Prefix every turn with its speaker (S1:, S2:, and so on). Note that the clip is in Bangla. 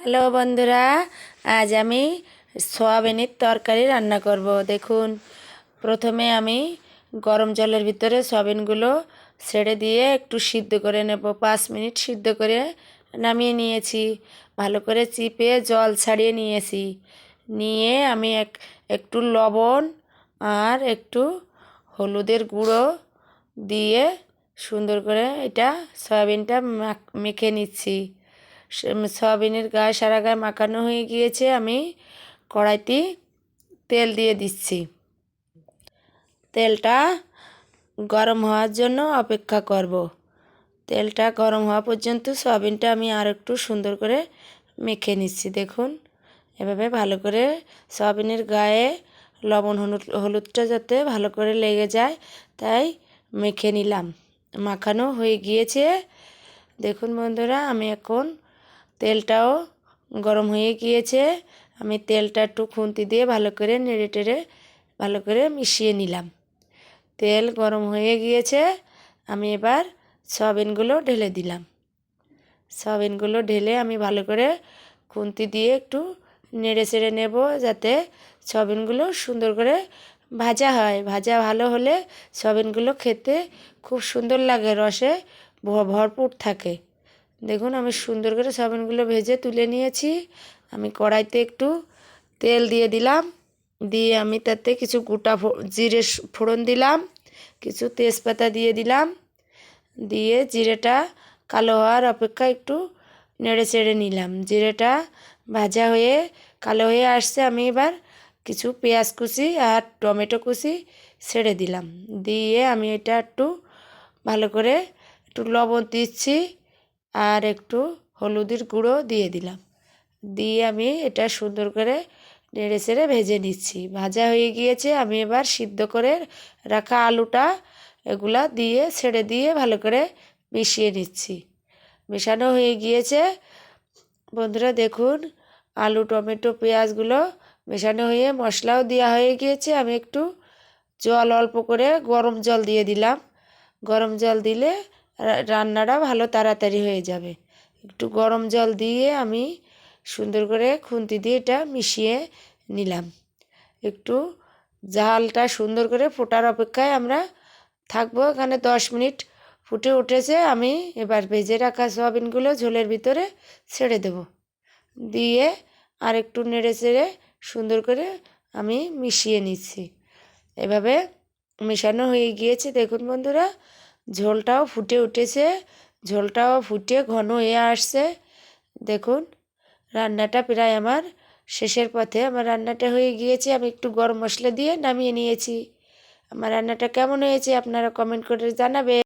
S1: হ্যালো বন্ধুরা, আজ আমি সোয়াবিনের তরকারি রান্না করব। দেখুন, প্রথমে আমি গরম জলের ভিতরে সয়াবিনগুলো ছেড়ে দিয়ে একটু সিদ্ধ করে নেব। পাঁচ মিনিট সিদ্ধ করে নামিয়ে নিয়েছি। ভালো করে চিপে জল ছাড়িয়ে নিয়েছি। নিয়ে আমি এক, একটু লবণ আর একটু হলুদের গুঁড়ো দিয়ে সুন্দর করে এটা সয়াবিনটা মাখ- নিচ্ছি। সয়াবিনের গায়ে, সারা গায়ে মাখানো হয়ে গিয়েছে। আমি কড়াইতে তেল দিয়ে দিচ্ছি। তেলটা গরম হওয়ার জন্য অপেক্ষা করব। তেলটা গরম হওয়া পর্যন্ত সয়াবিনটা আমি আর একটু সুন্দর করে মেখে নিচ্ছি। দেখুন, এভাবে ভালো করে সয়াবিনের গায়ে লবণ, হলুদ, হলুদটা যাতে ভালো করে লেগে যায়, তাই মেখে নিলাম। মাখানো হয়ে গিয়েছে। দেখুন বন্ধুরা, আমি এখন তেলটাও গরম হয়ে গিয়েছে। আমি তেলটা একটু খুন্তি দিয়ে ভালো করে নেড়ে টেড়ে ভালো করে মিশিয়ে নিলাম। তেল গরম হয়ে গিয়েছে। আমি এবার সয়াবিনগুলো ঢেলে দিলাম। সয়াবিনগুলো ঢেলে আমি ভালো করে খুন্তি দিয়ে একটু নেড়ে চেড়ে নেব যাতে সয়াবিনগুলো সুন্দর করে ভাজা হয়। ভাজা ভালো হলে সয়াবিনগুলো খেতে খুব সুন্দর লাগে, রসে ভরপুর থাকে। দেখুন, আমি সুন্দর করে সয়াবিনগুলো ভেজে তুলে নিয়েছি। আমি কড়াইতে একটু তেল দিয়ে দিলাম। দিয়ে আমি তাতে কিছু গোটা জিরে ফোড়ন দিলাম, কিছু তেজপাতা দিয়ে দিলাম। দিয়ে জিরেটা কালো হওয়ার অপেক্ষা একটু নেড়ে চেড়ে নিলাম। জিরেটা ভাজা হয়ে কালো হয়ে আসছে, আমি এবার কিছু পেঁয়াজ কুচি আর টমেটো কুচি ছেড়ে দিলাম। দিয়ে আমি এটা একটু ভালো করে একটু লবণ দিচ্ছি। আর একটু হলুদের গুঁড়ো দিয়ে দিলাম। দিয়ে আমি এটা সুন্দর করে নেড়ে চেড়ে ভেজে নিচ্ছি। ভাজা হয়ে গিয়েছে, আমি এবার সিদ্ধ করে রাখা আলুটা এগুলা দিয়ে ছেড়ে দিয়ে ভালো করে মিশিয়ে নিচ্ছি। মেশানো হয়ে গিয়েছে। বন্ধুরা দেখুন, আলু, টমেটো, পেঁয়াজগুলো মেশানো হয়ে মশলাও দেওয়া হয়ে গিয়েছে। আমি একটু জল, অল্প করে গরম জল দিয়ে দিলাম। গরম জল দিলে রান্নাটা ভালো তাড়াতাড়ি হয়ে যাবে। একটু গরম জল দিয়ে আমি সুন্দর করে খুন্তি দিয়ে এটা মিশিয়ে নিলাম। একটু জালটা সুন্দর করে ফোটার অপেক্ষায় আমরা থাকব। এখানে দশ মিনিট ফুটে উঠেছে। আমি এবার ভেজে রাখা সয়াবিনগুলো ঝোলের ভিতরে ছেড়ে দেব। দিয়ে আর একটু নেড়ে চেড়ে সুন্দর করে আমি মিশিয়ে নিচ্ছি। এভাবে মেশানো হয়ে গিয়েছে। দেখুন বন্ধুরা ঝোলটাও ফুটে উঠেছে, ঝোলটাও ফুটে ঘন হয়ে আসছে। দেখুন, রান্নাটা প্রায় আমার শেষের পথে, আমার রান্নাটা হয়ে গিয়েছে। আমি একটু গরম মশলা দিয়ে নামিয়ে নিয়েছি। আমার রান্নাটা কেমন হয়েছে আপনারা কমেন্ট করে জানাবে